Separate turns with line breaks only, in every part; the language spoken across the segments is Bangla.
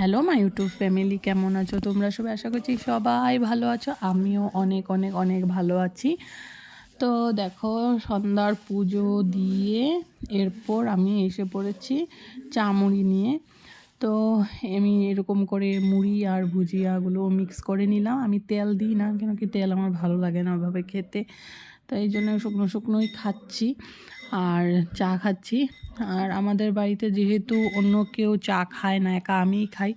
হ্যালো মাই ইউটিউব ফ্যামিলি কেমন আছো? তোমরা সবাই আশা করছি সবাই ভালো আছো। আমিও অনেক অনেক অনেক ভালো আছি। তো দেখো, সন্ধ্যার পুজো দিয়ে এরপর আমি এসে পড়েছি চা মুড়ি নিয়ে। তো আমি এরকম করে মুড়ি আর ভুজিয়াগুলো মিক্স করে নিলাম। আমি তেল দিই না, কেন কি তেল আমার ভালো লাগে না ওইভাবে খেতে। তাই এই জন্য শুকনো, শুকনোই খাচ্ছি। আর চা খাচ্ছি। আর আমাদের বাড়িতে যেহেতু অন্য কেউ চা খায় না, একা আমিই খাই।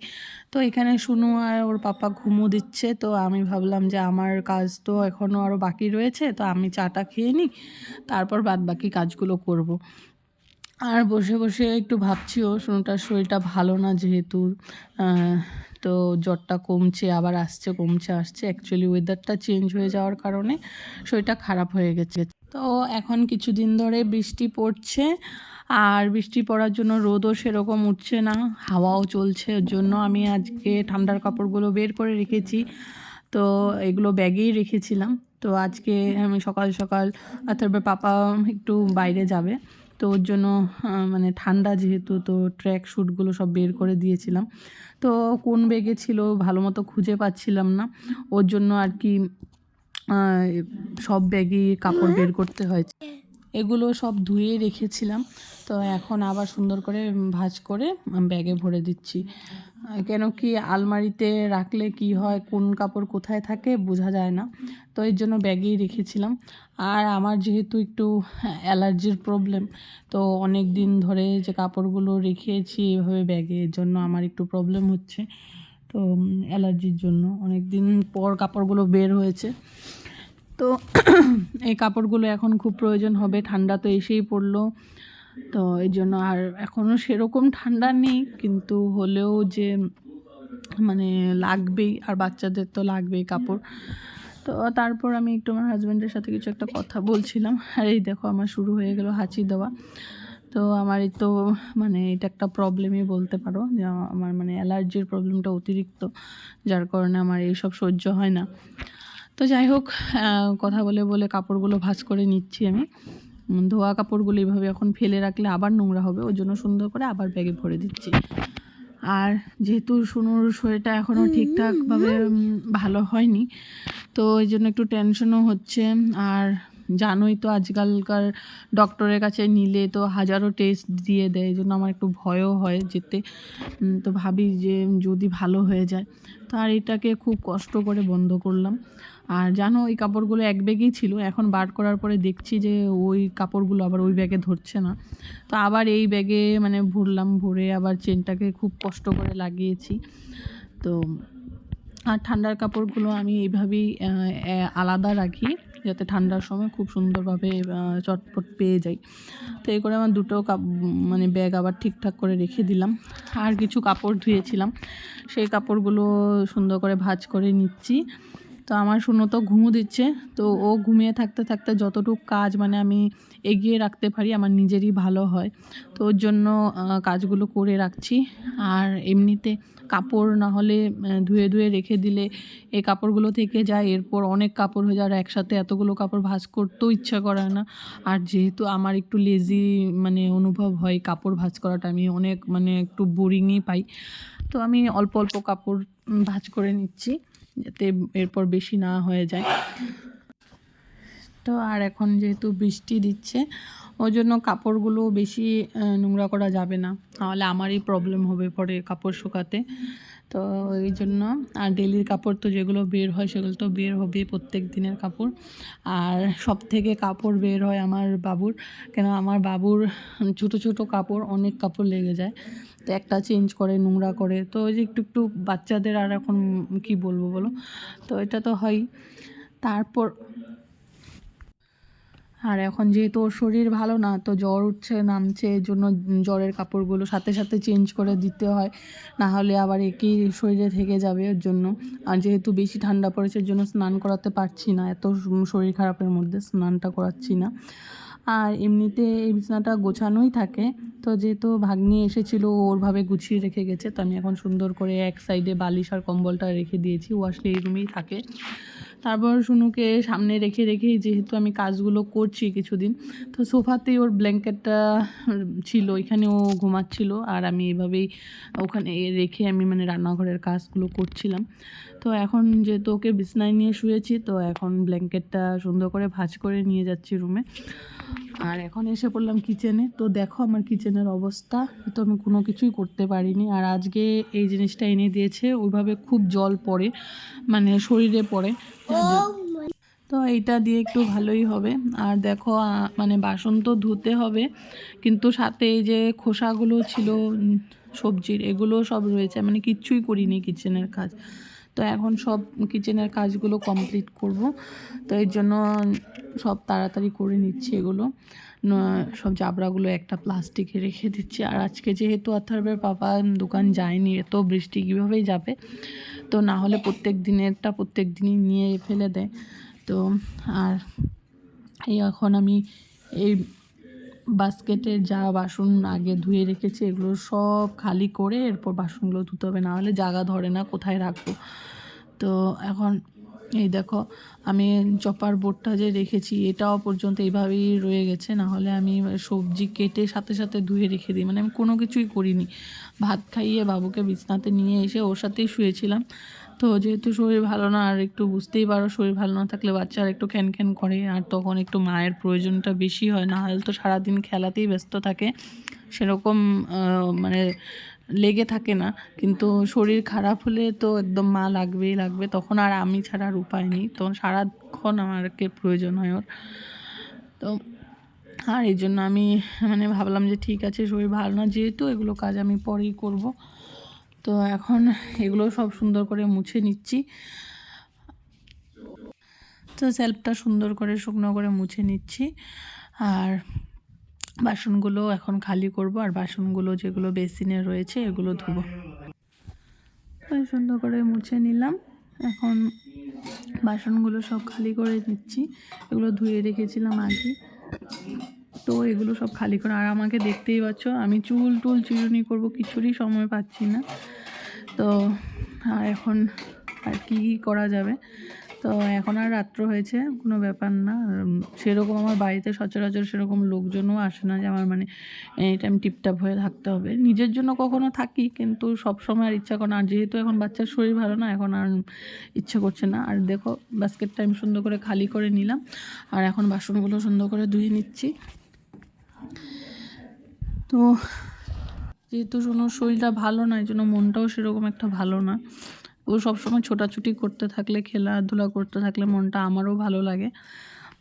তো এখানে শুনু আর ওর পাপা ঘুমো দিচ্ছে। তো আমি ভাবলাম যে আমার কাজ তো এখনও আরও বাকি রয়েছে, তো আমি চাটা খেয়ে নিই, তারপর বাদ বাকি কাজগুলো করব। আর বসে বসে একটু ভাবছিও শুনুটার শরীরটা ভালো না যেহেতু তো জ্বরটা কমছে, আবার আসছে, কমছে, আসছে। অ্যাকচুয়ালি ওয়েদারটা চেঞ্জ হয়ে যাওয়ার কারণে শরীরটা খারাপ হয়ে গেছে। তো এখন কিছুদিন ধরে বৃষ্টি পড়ছে, আর বৃষ্টি পড়ার জন্য রোদও সেরকম উঠছে না, হাওয়াও চলছে, ওর জন্য আমি আজকে ঠান্ডার কাপড়গুলো বের করে রেখেছি। তো এগুলো ব্যাগেই রেখেছিলাম। তো আজকে আমি সকাল সকাল অথবা পাপা একটু বাইরে যাবে, তো ওর জন্য মানে ঠান্ডা যেহেতু, তো ট্র্যাক শ্যুটগুলো সব বের করে দিয়েছিলাম। তো কোন ব্যাগে ছিল ভালো মতো খুঁজে পাচ্ছিলাম না, ওর জন্য আর কি সব ব্যাগই কাপড় বের করতে হয়েছে এগুলো সব ধুয়ে রেখেছিলাম। তো এখন আবার সুন্দর করে ভাজ করে ব্যাগে ভরে দিচ্ছি। কেন কি আলমারিতে রাখলে কি হয়, কোন কাপড় কোথায় থাকে বোঝা যায় না। তো এর জন্য ব্যাগেই রেখেছিলাম। আর আমার যেহেতু একটু অ্যালার্জির প্রবলেম, তো অনেক দিন ধরে যে কাপড়গুলো রেখেছি এভাবে ব্যাগে, এর জন্য আমার একটু প্রবলেম হচ্ছে। তো অ্যালার্জির জন্য। অনেক দিন পর কাপড়গুলো বের হয়েছে। তো, এই কাপড়গুলো এখন খুব প্রয়োজন হবে। ঠান্ডা তো এসেই পড়ল। তো, এই জন্য আর এখনও সেরকম ঠান্ডা নেই, কিন্তু হলেও যে মানে লাগবেই, আর বাচ্চাদের তো লাগবেই কাপড়। তো, তারপর আমি একটু আমার হাজব্যান্ডের সাথে কিছু একটা কথা বলছিলাম। আর এই দেখো, আমার শুরু হয়ে গেল হাঁচি দেওয়া। তো আমার এই তো মানে এটা একটা প্রবলেমই বলতে পারো, যে আমার মানে অ্যালার্জির প্রবলেমটা অতিরিক্ত, যার কারণে আমার এইসব সহ্য হয় না। তো যাই হোক কথা বলে বলে কাপড়গুলো ভাজ করে নিচ্ছি আমি। ধোয়া কাপড়গুলো এইভাবে এখন ফেলে রাখলে আবার নোংরা হবে, ওই জন্য সুন্দর করে আবার ব্যাগে ভরে দিচ্ছি। আর যেহেতু সোনুর শরীরটা এখনও ঠিকঠাকভাবে ভালো হয়নি, তো এই জন্য একটু টেনশনও হচ্ছে। আর জানোই তো আজকালকার ডক্টরের কাছে নিলে তো হাজারো টেস্ট দিয়ে দেয়, এই জন্য আমার একটু ভয়ও হয় যেতে। তো ভাবি যে যদি ভালো হয়ে যায়, তো আর এটাকে খুব কষ্ট করে বন্ধ করলাম। আর জানো ওই কাপড়গুলো এক ব্যাগেই ছিল, এখন বার করার পরে দেখছি যে ওই কাপড়গুলো আবার ওই ব্যাগে ধরছে না। তো আবার এই ব্যাগে মানে ভরলাম, ভরে আবার চেনটাকে খুব কষ্ট করে লাগিয়েছি। তো আর ঠান্ডার কাপড়গুলো আমি এইভাবেই আলাদা রাখি। যাতে ঠান্ডার সময় খুব সুন্দরভাবে চটপট পেয়ে যাই। তো এই করে আমার দুটো কাপ মানে ব্যাগ আবার ঠিকঠাক করে রেখে দিলাম। আর কিছু কাপড় ধুয়েছিলাম। সেই কাপড়গুলো সুন্দর করে ভাজ করে নিচ্ছি। তো আমার শুনো তো ঘুমো দিচ্ছে, তো ও ঘুমিয়ে থাকতে থাকতে যতটুকু কাজ মানে আমি এগিয়ে রাখতে পারি আমার নিজেরই ভালো হয়। তো ওর জন্য কাজগুলো করে রাখছি। আর এমনিতে কাপড় না হলে ধুয়ে ধুয়ে রেখে দিলে এই কাপড়গুলো থেকে যায়। এরপর অনেক কাপড় হয়ে যায় আর একসাথে এতগুলো কাপড় ভাজ করতেও ইচ্ছা করে না। আর যেহেতু আমার একটু লেজি মানে অনুভব হয় কাপড় ভাজ করাটা, আমি অনেক মানে একটু বোরিংই পাই। তো আমি অল্প অল্প কাপড় ভাজ করে নিচ্ছি। যাতে এরপর বেশি না হয়ে যায়। তো আর এখন যেহেতু বৃষ্টি দিচ্ছে ওই জন্য কাপড়গুলো বেশি নোংরা করা যাবে না। তাহলে আমারই প্রবলেম হবে পরে কাপড় শুকাতে। তো এই জন্য, আর ডেলির কাপড় তো যেগুলো বের হয়, সেগুলো তো বের হবে প্রত্যেক দিনের কাপড়। আর সব থেকে কাপড় বের হয় আমার বাবুর, কেন আমার বাবুর ছোটো ছোটো কাপড় অনেক কাপড় লেগে যায়। তো একটা চেঞ্জ করে, নোংরা করে। তো ওই যে একটু একটু বাচ্চাদের আর এখন কি বলব বলো? তো এটা তো হয়। তারপর আর এখন যেহেতু ওর শরীর ভালো না, তো জ্বর উঠছে, নামছে, এর জন্য জ্বরের কাপড়গুলো সাথে সাথে চেঞ্জ করে দিতে হয়। না হলে আবার একই শরীরে থেকে যাবে এর জন্য। আর যেহেতু বেশি ঠান্ডা পড়েছে, এর জন্য স্নান করাতে পারছি না। এত শরীর খারাপের মধ্যে স্নানটা করাচ্ছি না। আর এমনিতে এই বিছানাটা গোছানোই থাকে। তো যেহেতু ভাগ্নি এসেছিল ওরভাবে গুছিয়ে রেখে গেছে, তো আমি এখন সুন্দর করে এক সাইডে বালিশ আর কম্বলটা রেখে দিয়েছি। ও আসলে এই রুমেই থাকে। তারপর শুনুকে সামনে রেখে রেখে যেহেতু আমি কাজগুলো করছি কিছুদিন, তো সোফাতেই ওর ব্ল্যাঙ্কেটটা ছিল এখানে ও ঘুমাচ্ছিল আর আমি এভাবেই ওখানে রেখে আমি মানে রান্নাঘরের কাজগুলো করছিলাম। তো এখন যেহেতু ওকে বিছনায় নিয়ে শুয়েছি, তো এখন ব্ল্যাঙ্কেটটা সুন্দর করে ভাজ করে নিয়ে যাচ্ছি রুমে আর এখন এসে পড়লাম কিচেনে তো দেখো আমার কিচেনের অবস্থা। তো আমি কোনো কিছুই করতে পারিনি। আর আজকে এই জিনিসটা এনে দিয়েছে, ওইভাবে খুব জল পড়ে মানে শরীরে পড়ে। তো এইটা দিয়ে একটু ভালোই হবে। আর দেখো মানে বাসন তো ধুতে হবে, কিন্তু সাথে এই যে খোসাগুলো ছিল সবজির, এগুলো সব রয়েছে। মানে কিচ্ছুই করিনি কিচেনের কাজ। তো এখন সব কিচেনের কাজগুলো কমপ্লিট করব। তো এর জন্য সব তাড়াতাড়ি করে নিচ্ছি এগুলো। সব জাবড়াগুলো একটা প্লাস্টিকে রেখে দিচ্ছি। আর আজকে যেহেতু অথার্বের পাপা দোকান যায়নি, এত বৃষ্টি কীভাবেই যাবে? তো না হলে প্রত্যেক দিনেরটা প্রত্যেক দিনই নিয়ে ফেলে দেয়। তো আর এই এখন আমি এই বাস্কেটের যা বাসন আগে ধুয়ে রেখেছি, এগুলো সব খালি করে এরপর বাসনগুলো ধুতে হবে। না হলে জায়গা ধরে না, কোথায় রাখব? তো এখন এই দেখো, আমি চপার বোর্ডটা যে রেখেছি, এটাও পর্যন্ত এইভাবেই রয়ে গেছে। না হলে আমি সবজি কেটে সাথে সাথে ধুয়ে রেখে দিই। মানে আমি কোনো কিছুই করিনি। ভাত খাইয়ে বাবুকে বিছনাতে নিয়ে এসে ওর সাথেই শুয়েছিলাম। তো যেহেতু শরীর ভালো না, আর একটু বুঝতেই পারো শরীর ভালো না থাকলে বাচ্চারা একটু খ্যান খ্যান করে, আর তখন একটু মায়ের প্রয়োজনটা বেশি হয়। না হলে তো সারাদিন খেলাতেই ব্যস্ত থাকে, সেরকম মানে লেগে থাকে না। কিন্তু শরীর খারাপ হলে তো একদম মা লাগবেই লাগবে, তখন আর আমি ছাড়া আর উপায় নেই। তখন সারাক্ষণ আমাকে প্রয়োজন হয় ওর। তো আর এই জন্য আমি মানে ভাবলাম যে ঠিক আছে, শরীর ভালো না, যেহেতু এগুলো কাজ আমি পরেই করব। তো এখন এগুলো সব সুন্দর করে মুছে নিচ্ছি। তো সেলফটা সুন্দর করে শুকনো করে মুছে নিচ্ছি। আর বাসনগুলো এখন খালি করব আর বাসনগুলো যেগুলো বেসিনে রয়েছে এগুলো ধুবো। সুন্দর করে মুছে নিলাম। এখন বাসনগুলো সব খালি করে নিচ্ছি। এগুলো ধুয়ে রেখেছিলাম আগে। তো এগুলো সব খালি করে। আর আমাকে দেখতেই পাচ্ছ, আমি চুল টুল চিরুনি করব, কিছুরই সময় পাচ্ছি না। তো এখন আর কি কী করা যাবে? তো এখন আর রাত্র হয়েছে, কোনো ব্যাপার না। সেরকম আমার বাড়িতে সচরাচর সেরকম লোকজনও আসে না যে আমার মানে এনি টাইম টিপটাপ হয়ে থাকতে হবে। নিজের জন্য কখনো থাকি, কিন্তু সব সময় আর ইচ্ছা করে না। আর যেহেতু এখন বাচ্চার শরীর ভালো না, এখন আর ইচ্ছে করছে না। আর দেখো বাস্কেটটা আমি সুন্দর করে খালি করে নিলাম। আর এখন বাসনগুলো সুন্দর করে ধুয়ে নিচ্ছি। তো যেহেতু শোনো, শরীরটা ভালো না, এই জন্য মনটাও সেরকম একটা ভালো না। ও সবসময় ছোটাছুটি করতে থাকলে, খেলাধুলা করতে থাকলে মনটা আমারও ভালো লাগে।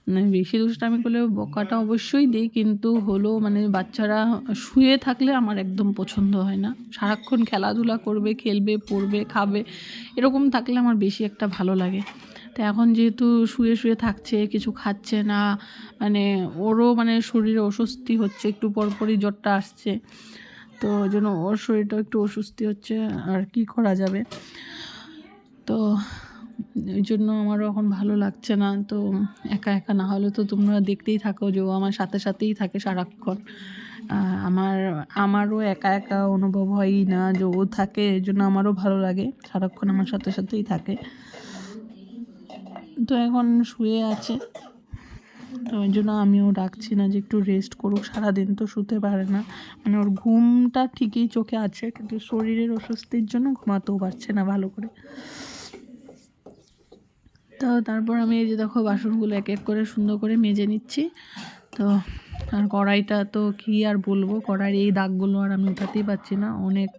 মানে বেশি দুষ্টামি করলে বকাটা অবশ্যই দিই, কিন্তু হলো মানে বাচ্চারা শুয়ে থাকলে আমার একদম পছন্দ হয় না। সারাক্ষণ খেলাধুলা করবে, খেলবে, পড়বে, খাবে, এরকম থাকলে আমার বেশি একটা ভালো লাগে। তো এখন যেহেতু শুয়ে শুয়ে থাকছে, কিছু খাচ্ছে না মানে ওরও মানে শরীরে অস্বস্তি হচ্ছে, একটু পরপরই জ্বরটা আসছে। তো ওই জন্য ওর শরীরটাও একটু অস্বস্তি হচ্ছে, আর কি করা যাবে? তো ওই জন্য আমারও এখন ভালো লাগছে না, তো একা একা না হলে তো তোমরা দেখতেই থাকো যে ও আমার সাথে সাথেই থাকে সারাক্ষণ। আমার, আমারও একা একা অনুভব হয়ই না যে ও থাকে, এই জন্য আমারও ভালো লাগে, সারাক্ষণ আমার সাথে সাথেই থাকে। তো এখন শুয়ে আছে। তো ওই জন্য আমিও ডাকছি না যে একটু রেস্ট করুক, সারাদিন তো শুতে পারে না। মানে ওর ঘুমটা ঠিকই চোখে আছে, কিন্তু শরীরের অস্বস্তির জন্য ঘুমাতেও পারছে না ভালো করে। তো তারপর আমি এই যে দেখো বাসনগুলো এক এক করে সুন্দর করে মেজে নিচ্ছি। তো আর কড়াইটা তো কী আর বলব, কড়াইয়ের এই দাগগুলো আর আমি উঠাতেই পারছি না। অনেক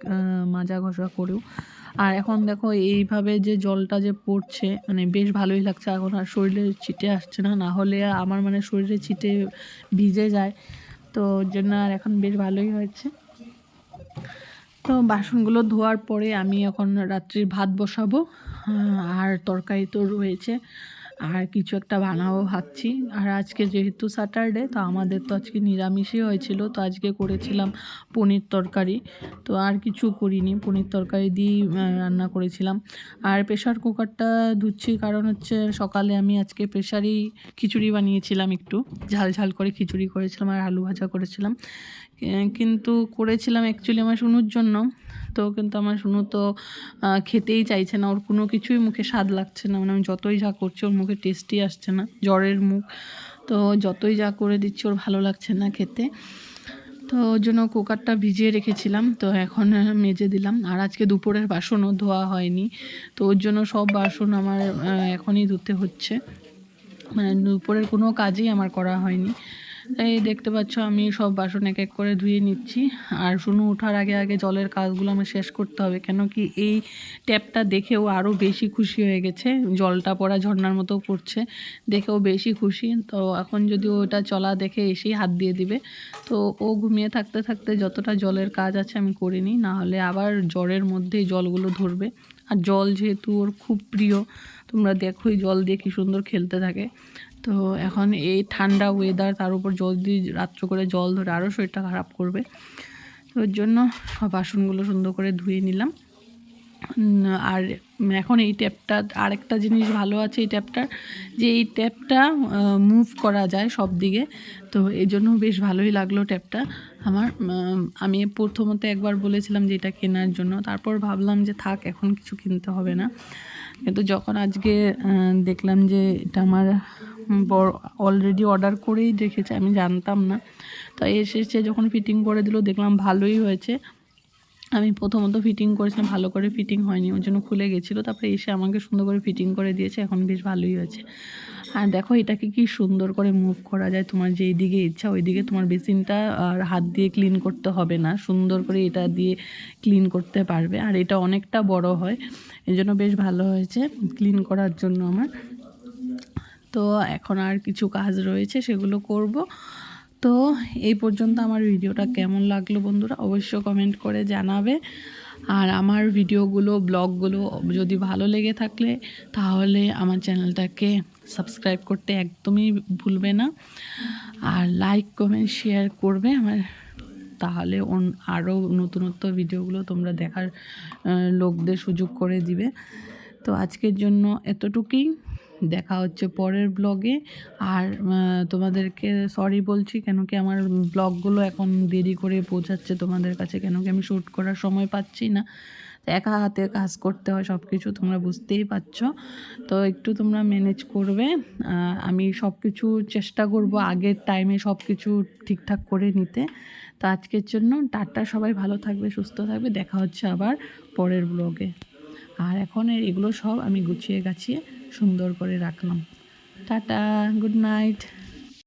মাজা ঘষা করেও। আর এখন দেখো এইভাবে যে জলটা যে পড়ছে মানে বেশ ভালোই লাগছে। এখন আর শরীরে ছিটে আসছে না না হলে আমার মানে শরীরে ছিটে ভিজে যায়। তো জন্য আর এখন বেশ ভালোই হয়েছে। তো বাসনগুলো ধোয়ার পরে আমি এখন রাত্রির ভাত বসাবো। আর তরকারি তো রয়েছে। আর কিছু একটা বানাবো ভাবছি। আর আজকে যেহেতু স্যাটারডে তো আমাদের তো আজকে নিরামিষই হয়েছিল, তো আজকে করেছিলাম পনির তরকারি। তো আর কিছু করিনি, পনির তরকারি দিয়েই রান্না করেছিলাম। আর প্রেশার কুকারটা ধুচ্ছি, কারণ হচ্ছে সকালে আমি আজকে প্রেশারেই খিচুড়ি বানিয়েছিলাম একটু। ঝাল ঝাল করে খিচুড়ি করেছিলাম আর আলু ভাজা করেছিলাম। কিন্তু করেছিলাম অ্যাকচুয়ালি আমার শুনুর জন্য। তো কিন্তু আমার শুনো তো খেতেই চাইছে না। ওর কোনো কিছুই মুখে স্বাদ লাগছে না। মানে আমি যতই যা করছি, ওর মুখে টেস্টই আসছে না। জ্বরের মুখ। তো যতই যা করে দিচ্ছি, ওর ভালো লাগছে না খেতে। তো ওর জন্য কুকারটা ভিজিয়ে রেখেছিলাম। তো এখন মেজে দিলাম। আর আজকে দুপুরের বাসনও ধোয়া হয়নি। তো ওর জন্য সব বাসন আমার এখনই ধুতে হচ্ছে। মানে দুপুরের কোনো কাজই আমার করা হয়নি। তাই দেখতে পাচ্ছ, আমি সব বাসন এক এক করে ধুয়ে নিচ্ছি। আর শুনু, ওঠার আগে আগে জলের কাজগুলো আমার শেষ করতে হবে, কেন কি এই ট্যাপটা দেখেও আরও বেশি খুশি হয়ে গেছে। জলটা পড়া ঝর্ণার মতো পড়ছে, দেখেও বেশি খুশি। তো এখন যদি ওটা চলা দেখে এসেই হাত দিয়ে দিবে। তো ও ঘুমিয়ে থাকতে থাকতে যতটা জলের কাজ আছে আমি করে নিই না হলে আবার জ্বরের মধ্যেই জলগুলো ধরবে। আর জল যেহেতু ওর খুব প্রিয়, তোমরা দেখোই জল দিয়ে কী সুন্দর খেলতে থাকে। তো এখন এই ঠান্ডা ওয়েদার তার উপর জল দিয়ে রাত্র করে জল ধরে আরও শরীরটা খারাপ করবে। তো ওর জন্য বাসনগুলো সুন্দর করে ধুয়ে নিলাম। আর এখন এই ট্যাপটা, আরেকটা জিনিস ভালো আছে এই ট্যাপটার যে এই ট্যাপটা মুভ করা যায় সব দিকে। তো এই জন্য বেশ ভালোই লাগল ট্যাপটা। আমার আমি প্রথমত একবার বলেছিলাম যে এটা কেনার জন্য। তারপর ভাবলাম যে থাক, এখন কিছু কিনতে হবে না। কিন্তু যখন আজকে দেখলাম যে এটা আমার বড় অলরেডি অর্ডার করেই রেখেছে, আমি জানতাম না। তো এসেছে যখন ফিটিং করে দিল, দেখলাম ভালোই হয়েছে। আমি প্রথমত ফিটিং করেছিলাম ভালো করে ফিটিং হয়নি ওর জন্য খুলে গেছিল, তারপরে এসে আমাকে সুন্দর করে ফিটিং করে দিয়েছে, এখন বেশ ভালোই হয়েছে। আর দেখো এটাকে কি সুন্দর করে মুভ করা যায়, তোমার যেই দিকে ইচ্ছা ওই দিকে তোমার বেসিনটা, আর হাত দিয়ে ক্লিন করতে হবে না, সুন্দর করে এটা দিয়ে ক্লিন করতে পারবে, আর এটা অনেকটা বড় হয়, এই জন্য বেশ ভালো হয়েছে ক্লিন করার জন্য আমার। তো এখন আর কিছু কাজ রয়েছে, সেগুলো করব। তো এই পর্যন্ত আমার ভিডিওটা কেমন লাগল বন্ধুরা অবশ্যই কমেন্ট করে জানাবে। আর আমার ভিডিওগুলো, ব্লগগুলো যদি ভালো লেগে থাকলে তাহলে আমার চ্যানেলটাকে সাবস্ক্রাইব করতে একদমই ভুলবে না। আর লাইক কমেন্ট শেয়ার করবে আমার। তাহলে আরও নতুনত্ব ভিডিওগুলো তোমরা দেখার লোকদের সুযোগ করে দিবে। তো আজকের জন্য এতটুকুই। দেখা হচ্ছে পরের ব্লগে আর তোমাদেরকে সরি বলছি কেন কি আমার ব্লগগুলো এখন দেরি করে পৌঁছাচ্ছে তোমাদের কাছে। কেন কি আমি শ্যুট করার সময় পাচ্ছি না। একা হাতে কাজ করতে হয় সব কিছু তোমরা বুঝতেই পারছ। তো একটু তোমরা ম্যানেজ করবে। আমি সব কিছু চেষ্টা করব আগের টাইমে সব কিছু ঠিকঠাক করে নিতে। তো আজকের জন্য টাটা, সবাই ভালো থাকবে, সুস্থ থাকবে। দেখা হচ্ছে আবার পরের ব্লগে আর এখন এগুলো সব আমি গুছিয়ে গাছিয়ে সুন্দর করে রাখলাম। Tata good night.